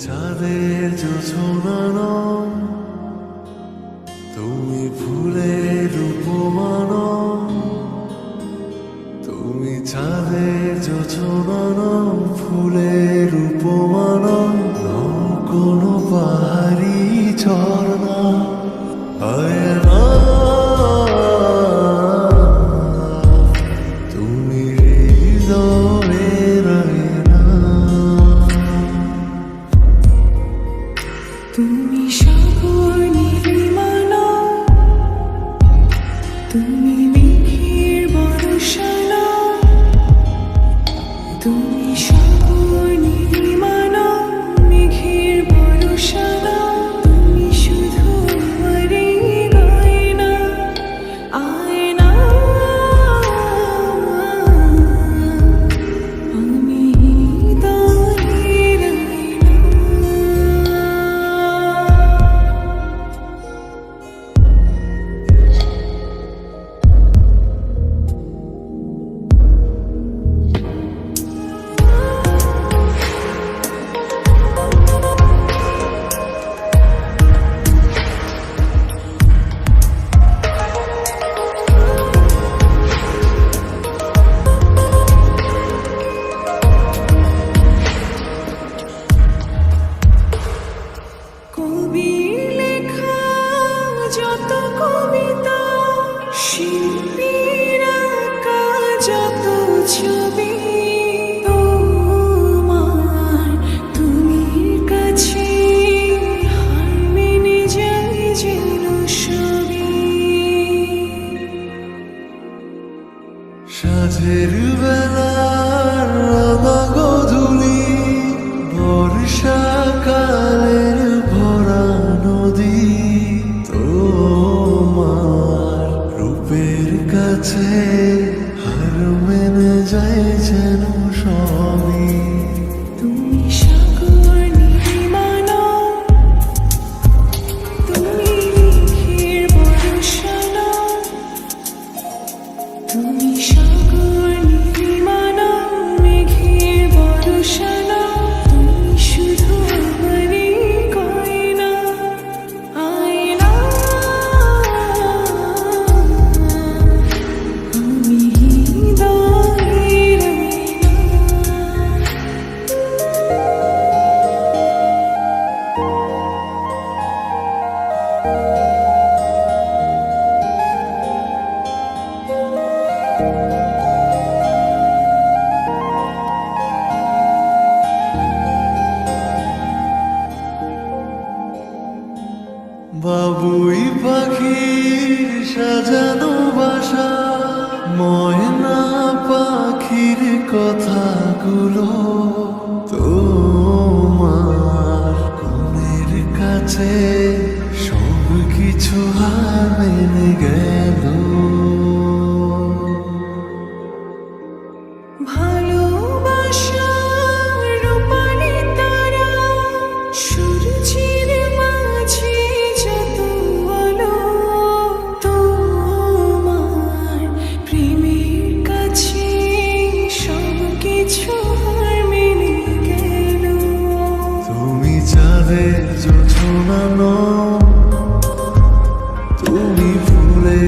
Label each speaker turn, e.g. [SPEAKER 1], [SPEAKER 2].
[SPEAKER 1] চাঁদের জোছনানো তুমি ফুলের উপমানো তুমি চাঁদের জোছনানো ফুলের উপমানো কোনো পাহাড়ি চর তুমি
[SPEAKER 2] মেঘের তুমি
[SPEAKER 1] রাতের বেলার রাঙা গধুলি বর্ষাকালের ভরা নদী। তোমার রূপের কাছে হার মেনে যায় বাবুই পাখি সাজানো বাসা ময়না পাখির কথাগুলো তোমার কোনের কাছে।
[SPEAKER 2] শোনানো।
[SPEAKER 1] তুমি ভুলে